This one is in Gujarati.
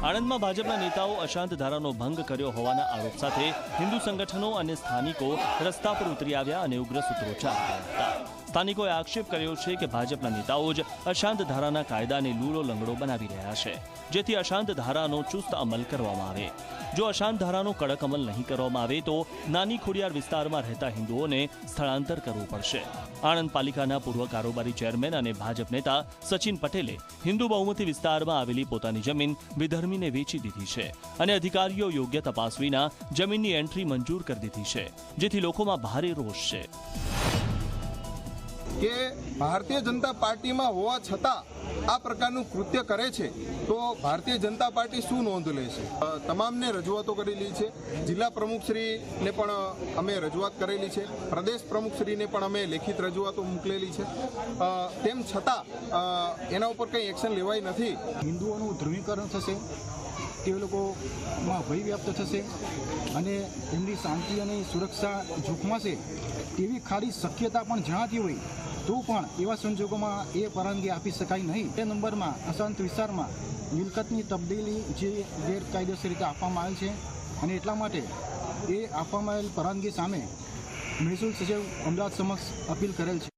આણંદમાં ભાજપના નેતાઓ અશાંત ધારાનો ભંગ કર્યો હોવાના આરોપ સાથે હિન્દુ સંગઠનો અને સ્થાનિકો રસ્તા પર ઉતરી આવ્યા અને ઉગ્ર સૂત્રોચ્ચાર કર્યા હતા. સ્થાનિકોએ આક્ષેપ કર્યો છે કે ભાજપના નેતાઓ જ અશાંત ધારાના કાયદાને લૂલો લંગડો બનાવી રહ્યા છે, જેથી અશાંત ધારાનો ચુસ્ત અમલ કરવામાં આવે. જો અશાંત ધારાનો કડક અમલ નહીં કરવામાં આવે તો નાની ખોડિયાર વિસ્તારમાં રહેતા હિન્દુઓને સ્થળાંતર કરવું પડશે. આણંદ પાલિકાના પૂર્વ કારોબારી ચેરમેન અને ભાજપ નેતા સચિન પટેલે હિન્દુ બહુમતી વિસ્તારમાં આવેલી પોતાની જમીન વિધર્મીને વેચી દીધી છે અને અધિકારીઓ યોગ્ય તપાસ વિના જમીનની એન્ટ્રી મંજૂર કરી દીધી છે, જેથી લોકોમાં ભારે રોષ છે. કે ભારતીય જનતા પાર્ટીમાં હોવા છતાં આ પ્રકારનું કૃત્ય કરે છે, તો ભારતીય જનતા પાર્ટી શું નોંધ લે છે? તમામને રજૂઆતો કરેલી છે. જિલ્લા પ્રમુખશ્રીને પણ અમે રજૂઆત કરેલી છે. પ્રદેશ પ્રમુખશ્રીને પણ અમે લેખિત રજૂઆતો મોકલેલી છે. તેમ છતાં એના ઉપર કંઈ એક્શન લેવાય નથી. હિન્દુઓનું ધ્રુવીકરણ થશે, તે લોકોમાં ભય વ્યાપ્ત થશે અને એમની શાંતિ અને સુરક્ષા જોખમાશે તેવી ખારી શક્યતા પણ જણાતી હોય તો પણ એવા સંજોગોમાં એ પરવાનગી આપી શકાય નહીં. તે નંબરમાં અશાંત વિસ્તારમાં મિલકતની તબદીલી જે ગેરકાયદેસર રીતે આપવામાં આવેલ છે અને એટલા માટે એ આપવામાં આવેલ પરવાનગી સામે મહેસૂલ સચિવ અમદાવાદ સમક્ષ અપીલ કરેલ છે.